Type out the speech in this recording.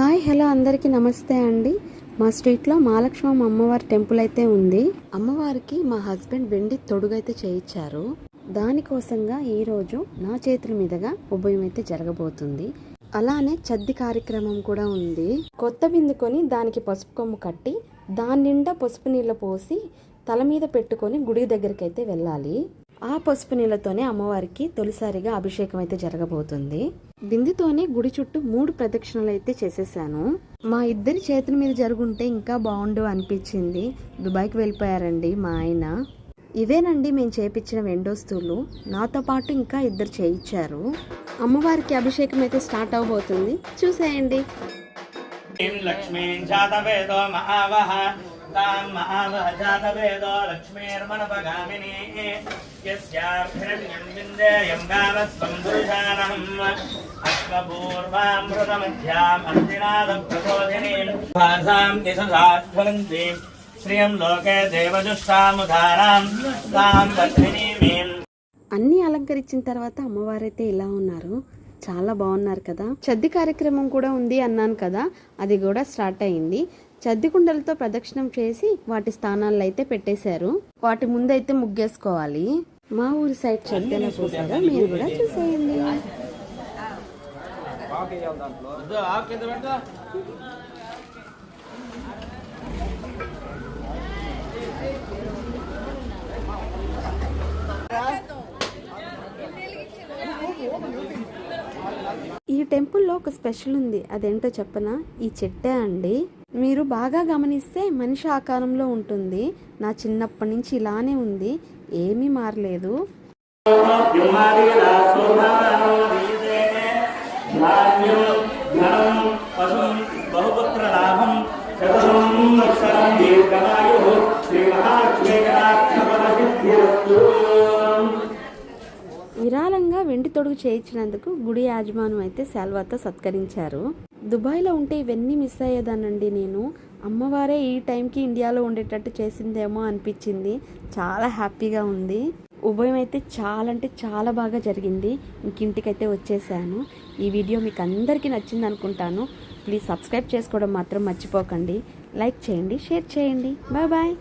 Hi hello అందరికీ నమస్తే అండి. మా స్ట్రీట్లో మహాలక్ష్మమ్మ అమ్మవారి టెంపుల్ అయితే ఉంది. అమ్మవారికి మా హస్బెండ్ వెండి తొడుగైతే చేయించారు దానికోసంగా ఈరోజు నా చేతుల మీదుగా ఉభయం అయితే జరగబోతుంది. అలానే చద్ది కార్యక్రమం కూడా ఉంది. కొత్త బిందుకొని దానికి పసుపు కొమ్ము కట్టి దాని నిండా పసుపు నీళ్ళు పోసి తల మీద పెట్టుకొని గుడి దగ్గరికి అయితే వెళ్ళాలి. ఆ పసుపు నీళ్ళతోనే అమ్మవారికి తొలిసారిగా అభిషేకం అయితే జరగబోతుంది. బిందుతోనే గుడి చుట్టూ మూడు ప్రదక్షిణలు అయితే చేసేసాను. మా ఇద్దరి చేతుల మీద జరుగుంటే ఇంకా బాగుండు అనిపించింది. దుబాయ్కి వెళ్ళిపోయారండి మా ఆయన. ఇవేనండి మేము చేయించిన వెండోస్తువులు నాతో పాటు ఇంకా ఇద్దరు చేయించారు. అమ్మవారికి అభిషేకం అయితే స్టార్ట్ అవబోతుంది. చూసేయండి. तां महावः जातवेदो लक्ष्मीर्मनपगामिनी यस्याभिरण्यं विन्देयं गावस्वं पुरुषाणम् अश्वपूर्वामृतमध्याम् अर्दिनादप्रबोधिनीम् भासां दिशसाध्वलन्तीं श्रियं लोके देवजुष्टामुधारां तां पत्मिनीमीम् అన్ని అలంకరించిన తర్వాత అమ్మవారైతే ఇలా ఉన్నారు చాలా బాగున్నారు కదా చద్ది కార్యక్రమం కూడా ఉంది అన్నాను కదా అది కూడా స్టార్ట్ అయింది చద్ది కుండలతో ప్రదక్షిణం చేసి వాటి స్థానాల్లో అయితే పెట్టేశారు. వాటి ముందైతే ముగ్గేసుకోవాలి. మా ఊరి సైడ్ చద్ది చూసారా మీరు కూడా చూసేయండి. ఈ టెంపుల్లో ఒక స్పెషల్ ఉంది. అదేంటో చెప్పనా? ఈ చెట్టే అండి. మీరు బాగా గమనిస్తే మనిషి ఆకారంలో ఉంటుంది. నా చిన్నప్పటి నుంచి ఇలానే ఉంది. ఏమీ మారలేదు. లాభం విరాళంగా వెండి తొడుగు చేయించినందుకు గుడి యాజమానం అయితే శాల్వాతో సత్కరించారు. దుబాయ్లో ఉంటే ఇవన్నీ మిస్ అయ్యేదానండి నేను. అమ్మవారే ఈ టైంకి ఇండియాలో ఉండేటట్టు చేసిందేమో అనిపించింది. చాలా హ్యాపీగా ఉంది. ఉభయం అయితే చాలా అంటే చాలా బాగా జరిగింది. ఇంకింటికైతే వచ్చేసాను. ఈ వీడియో మీకు అందరికీ నచ్చింది అనుకుంటాను. ప్లీజ్ సబ్స్క్రైబ్ చేసుకోవడం మాత్రం మర్చిపోకండి. లైక్ చేయండి షేర్ చేయండి. Bye bye.